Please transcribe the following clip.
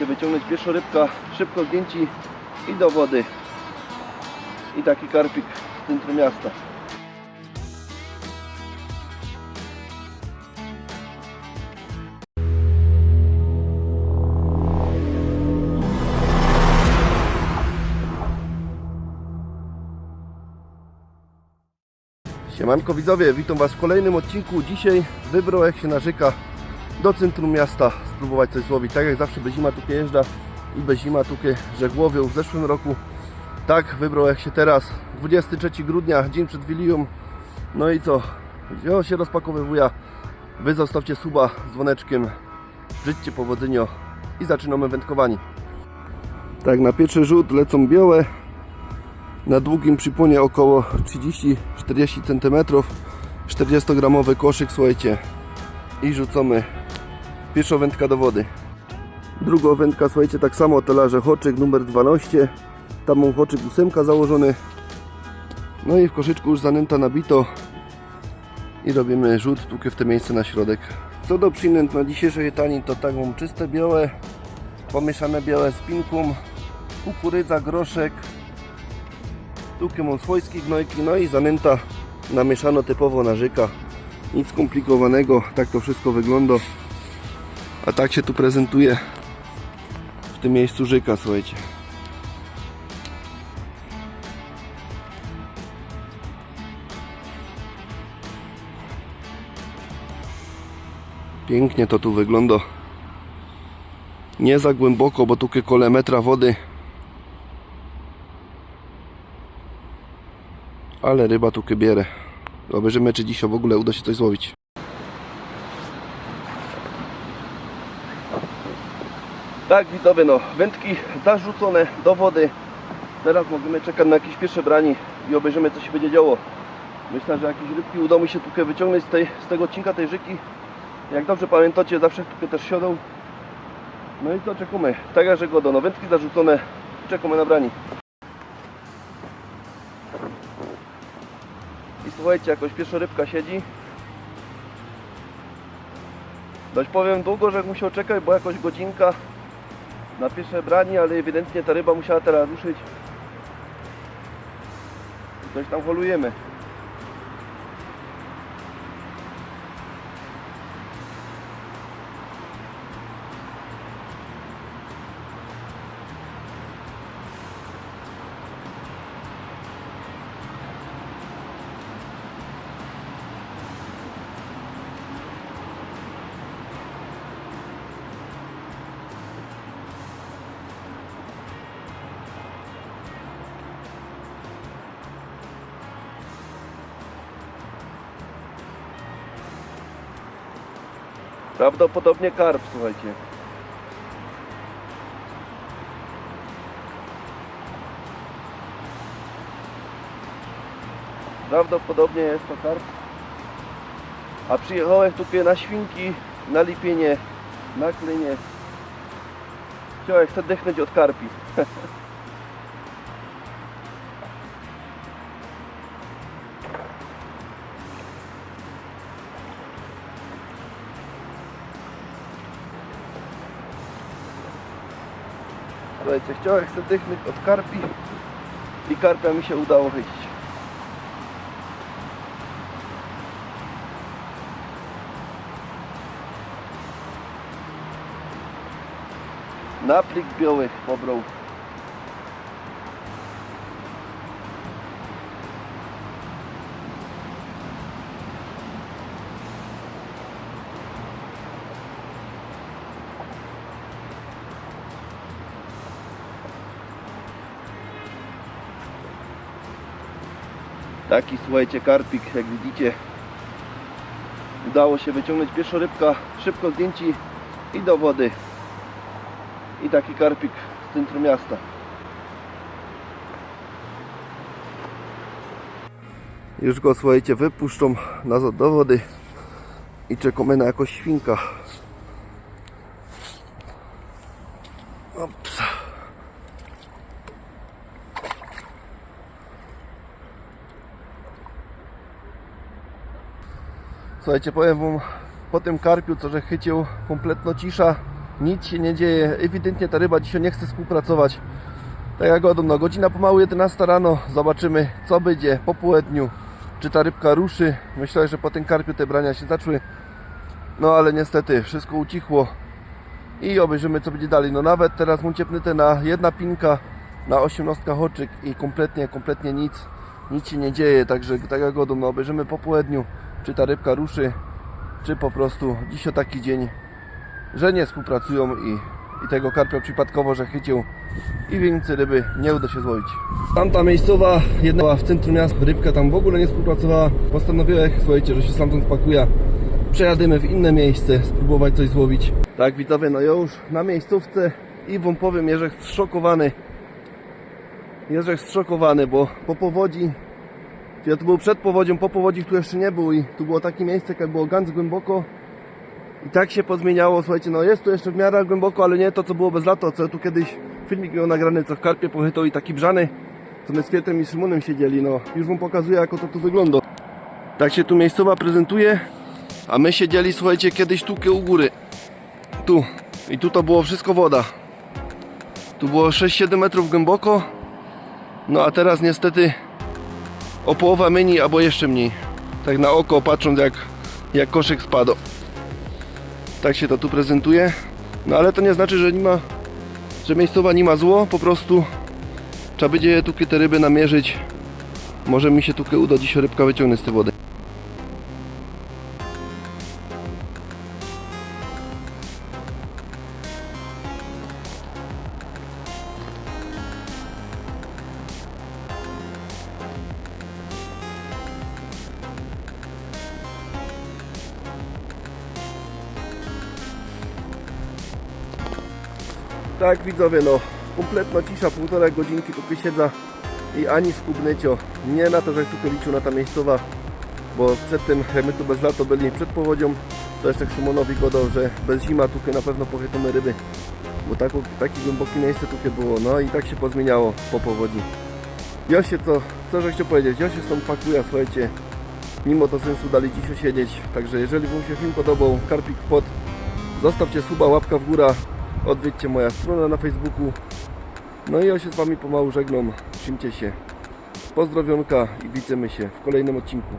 wyciągnąć pierwsza rybka, szybko zdjęci i do wody. I taki karpik z centrum miasta. Siemanko widzowie, witam Was w kolejnym odcinku. Dzisiaj wybrał jak się narzeka do centrum miasta spróbować coś złowić. Tak jak zawsze bez zima tu jeżdża i bez zima tu żegłowią w zeszłym roku. Tak wybrał jak się teraz. 23 grudnia, dzień przed Wilią. No i co? Wziął się rozpakowywuja. Wy zostawcie suba z dzwoneczkiem. Życzcie powodzenia i zaczynamy wędkowanie. Tak, na pierwszy rzut lecą białe, na długim przypłonie około 30-40 cm 40 gramowy koszyk słuchajcie i rzucamy pierwszą wędkę do wody. Drugą wędkę słuchajcie tak samo telarze hoczyk numer 12 tam mam hoczyk 8 założony. No i w koszyczku już zanęta nabito. I robimy rzut tu w te miejsce na środek. Co do przynęt na dzisiejszej tanin to tak mam czyste białe pomieszane białe z pinką kukurydza, groszek tu mam swojskie gnojki, no i zanęta namieszano typowo na żyka. Nic skomplikowanego, tak to wszystko wygląda. A tak się tu prezentuje w tym miejscu żyka, słuchajcie. Pięknie to tu wygląda. Nie za głęboko, bo tu kole metra wody Ale ryba tu bierę. Obejrzymy, czy dzisiaj w ogóle uda się coś złowić. Tak, widzowie, no, wędki zarzucone do wody. Teraz możemy czekać na jakieś pierwsze brani i obejrzymy, co się będzie działo. Myślę, że jakieś rybki uda mi się tu wyciągnąć z, tej, z tego odcinka tej rzeki. Jak dobrze pamiętacie, zawsze tu też siodą. No i to czekamy. Tak jak go no, wędki zarzucone, czekamy na brani. I słuchajcie, jakoś pierwsza rybka siedzi. Dość powiem długo, że musiał czekać, bo jakoś godzinka na pierwsze branie, ale ewidentnie ta ryba musiała teraz ruszyć. Coś tam holujemy. Prawdopodobnie karp, słuchajcie. Prawdopodobnie jest to karp. A przyjechałem tu na świnki, na lipienie, na klenie. Chciałem chcę dechnąć od karpi. Słuchajcie, chciałem dychnąć od karpi i karpia mi się udało chycić. Na plik białych pobrał. Taki słuchajcie karpik, jak widzicie. Udało się wyciągnąć pierwsza rybka, szybko zdjęci i do wody. I taki karpik z centrum miasta. Już go słuchajcie wypuszczą nazad do wody i czekamy na jakąś świnka. Ops. Słuchajcie, powiem wam, po tym karpiu, co że chycił, kompletno cisza. nic się nie dzieje, ewidentnie ta ryba dzisiaj nie chce współpracować. Tak jak godą, no godzina pomału 11 rano, zobaczymy co będzie po południu, czy ta rybka ruszy. Myślę, że po tym karpiu te brania się zaczły, no ale niestety wszystko ucichło i obejrzymy co będzie dalej. No nawet teraz mu ciepnęte na jedna pinka, na 18 oczyk i kompletnie, kompletnie nic, nic się nie dzieje, także tak jak godą, no obejrzymy po południu, czy ta rybka ruszy, czy po prostu dzisiaj taki dzień, że nie współpracują i, i tego karpia przypadkowo, że chycił i więcej ryby nie uda się złowić. Tamta miejscowa, jedna była w centrum miasta, rybka tam w ogóle nie współpracowała. Postanowiłem, słuchajcie, że się stamtąd spakuję. Przejadymy w inne miejsce, spróbować coś złowić. Tak, widzowie, no już na miejscówce i wam powiem, zszokowany. Jerzek zszokowany, bo po powodzi, ja tu był przed powodzią, po powodzi tu jeszcze nie był i tu było takie miejsce, jak było ganz głęboko. I tak się pozmieniało, słuchajcie, no jest tu jeszcze w miarę głęboko, ale nie to co było bez lato, co tu kiedyś filmik miał nagrany, co w karpie pochytał i taki brzany, co my z Kwiatem i Szymonem siedzieli, no już wam pokazuję, jak to tu wygląda. Tak się tu miejscowa prezentuje, a my siedzieli, słuchajcie, kiedyś tu u góry, tu i tu to było wszystko woda. Tu było 6-7 metrów głęboko, no a teraz niestety o połowę mniej albo jeszcze mniej. Tak na oko patrząc jak, jak koszyk spadł. Tak się to tu prezentuje. No ale to nie znaczy, że nie ma, że miejscowa nie ma zło, po prostu trzeba będzie tu te ryby namierzyć. Może mi się tu uda dzisiaj rybka wyciągnąć z tej wody. Tak widzowie, no kompletna cisza, półtora godzinki tu siedza i ani skubnycio. Nie na to, że tu liczył na ta miejscowa, bo przed tym, my tu bez lato byli przed powodzią, to jeszcze Szymonowi godał, że bez zima tu na pewno pochytamy ryby, bo tak, takie głębokie miejsce tu było, no i tak się pozmieniało po powodzi. Ja się co, co że chciał powiedzieć, ja się stąd pakuję, słuchajcie, mimo to sensu dali dziś siedzieć, także jeżeli Wam się film podobał, Karpik Pod, zostawcie suba, łapka w górę, odwiedźcie moja strona na Facebooku. No i ja się z Wami pomału żegnam. Trzymcie się. Pozdrowionka i widzimy się w kolejnym odcinku.